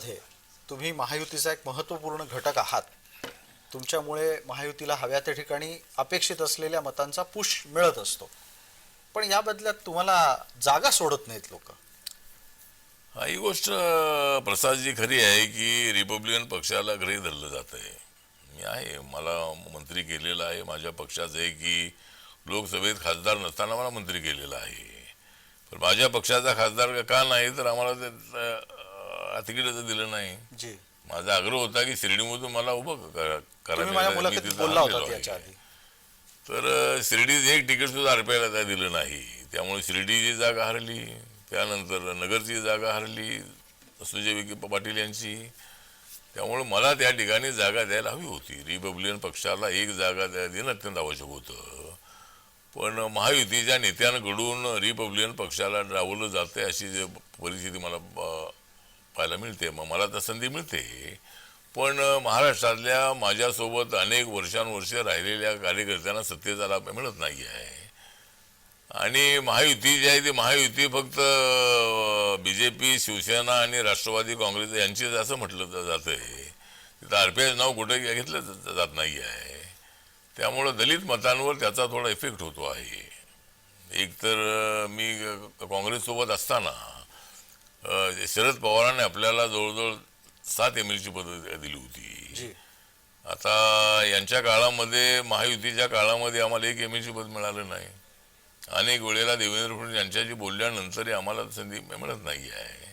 मध्ये तुम्ही महायुतीचा एक महत्त्वपूर्ण घटक आहात. तुमच्यामुळे महायुतीला हव्या त्या ठिकाणी अपेक्षित असलेल्या मतांचा पुश मिळत असतो. पण या बदल्यात तुम्हाला जागा सोडत नाहीत लोक. हा ही गोष्ट प्रसादजी खरी आहे की रिपब्लिकन पक्षाला घरी धरलं जात आहे मी आहे मला मंत्री केलेला आहे माझ्या पक्षाचं आहे की लोकसभेत खासदार नसताना मला मंत्री केलेला आहे. पण माझ्या पक्षाचा खासदार का नाही तर आम्हाला ते अं, तिकीटच दिलं नाही. जी. माझा आग्रह होता की शिर्डीमधून मला उभं क- तुम्ही माझ्या मी मुलाखतीत तिथं बोलला आलेलो होता आहे. याच्या आधी. तर अ, शिर्डीत एक तिकीट सुद्धा आरपीआयला त्या दिलं नाही. त्यामुळे शिर्डीची जागा हरली. त्यानंतर नगरची जागा हरली. सुजय विखे पाटील यांची. त्यामुळे मला त्या ठिकाणी जागा द्यायला हवी होती. रिपब्लिकन पक्षाला एक जागा द्या देणं अत्यंत आवश्यक होतं. पण महायुतीच्या नेत्यांकडून रिपब्लिकन पक्षाला डावलं जाते अशी जे परिस्थिती मला पाहायला मिळते मग मला तर संधी मिळते. पण महाराष्ट्रातल्या माझ्यासोबत अनेक वर्षानुवर्ष राहिलेल्या कार्यकर्त्यांना सत्तेचा लाभ मिळत नाही आहे. आणि महायुती जी आहे ती महायुती फक्त बी जे पी शिवसेना आणि राष्ट्रवादी काँग्रेस यांचीच असं म्हटलं जातं आहे तिथं आर पी नाव कुठे घेतलं जात नाही आहे. त्यामुळं दलित मतांवर त्याचा थोडा इफेक्ट होतो आहे. एकतर मी काँग्रेससोबत असताना शरद पवारांनी आपल्याला जवळजवळ सात एम एलची पदं दिली होती. आता यांच्या काळामध्ये महायुतीच्या काळामध्ये आम्हाला एक एम एलची पद मिळालं नाही. अनेक वेळेला देवेंद्र फडणवीस यांच्याशी बोलल्यानंतरही आम्हाला संधी मिळत नाही आहे.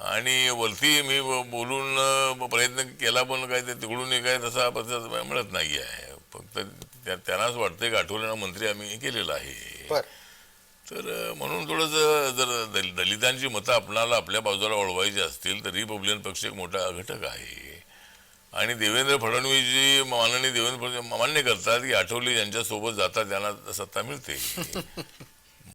आणि वरती मी बोलून प्रयत्न केला पण काय ते तिकडूनही काय तसा प्रतिसाद मिळत नाही आहे. फक्त त्या- त्यांनाच वाटतंय की आठवलेला मंत्री आम्ही केलेला आहे. तर म्हणून थोडंसं जर दल- दलितांची मतं आपणाला आपल्या बाजूला वळवायची असतील तर रिपब्लिकन पक्ष एक मोठा घटक आहे. आणि देवेंद्र फडणवीसजी माननीय देवेंद्र फडणवीस मान्य करतात की आठवले ज्यांच्यासोबत जातात त्यांना सत्ता मिळते.